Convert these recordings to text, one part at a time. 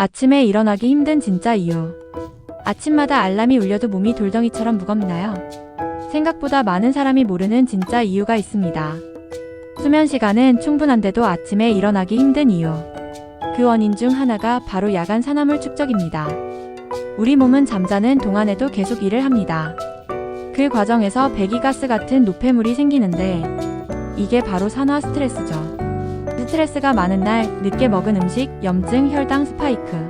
아침에 일어나기 힘든 진짜 이유. 아침마다 알람이 울려도 몸이 돌덩이처럼 무겁나요? 생각보다 많은 사람이 모르는 진짜 이유가 있습니다. 수면 시간은 충분한데도 아침에 일어나기 힘든 이유. 그 원인 중 하나가 바로 야간 산화물 축적입니다. 우리 몸은 잠자는 동안에도 계속 일을 합니다. 그 과정에서 배기가스 같은 노폐물이 생기는데 이게 바로 산화 스트레스죠. 스트레스가 많은 날 늦게 먹은 음식, 염증, 혈당 스파이크.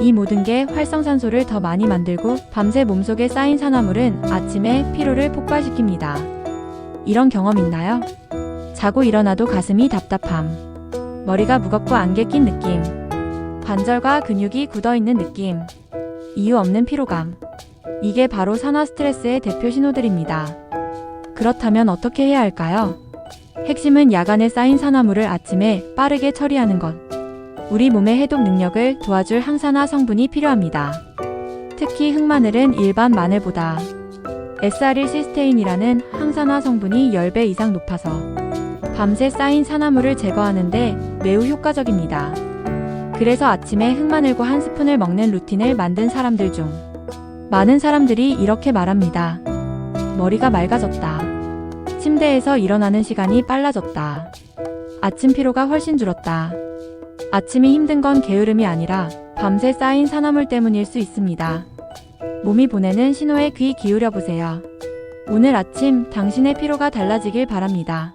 이 모든 게 활성산소를 더 많이 만들고 밤새 몸속에 쌓인 산화물은 아침에 피로를 폭발시킵니다. 이런 경험 있나요? 자고 일어나도 가슴이 답답함. 머리가 무겁고 안개 낀 느낌. 관절과 근육이 굳어 있는 느낌. 이유 없는 피로감. 이게 바로 산화 스트레스의 대표 신호들입니다. 그렇다면 어떻게 해야 할까요? 핵심은 야간에 쌓인 산화물을 아침에 빠르게 처리하는 것. 우리 몸의 해독 능력을 도와줄 항산화 성분이 필요합니다. 특히 흑마늘은 일반 마늘보다 SR1 시스테인이라는 항산화 성분이 10배 이상 높아서 밤새 쌓인 산화물을 제거하는데 매우 효과적입니다. 그래서 아침에 흑마늘과 한 스푼을 먹는 루틴을 만든 사람들 중 많은 사람들이 이렇게 말합니다. 머리가 맑아졌다. 침대에서 일어나는 시간이 빨라졌다. 아침 피로가 훨씬 줄었다. 아침이 힘든 건 게으름이 아니라 밤새 쌓인 산화물 때문일 수 있습니다. 몸이 보내는 신호에 귀 기울여 보세요. 오늘 아침 당신의 피로가 달라지길 바랍니다.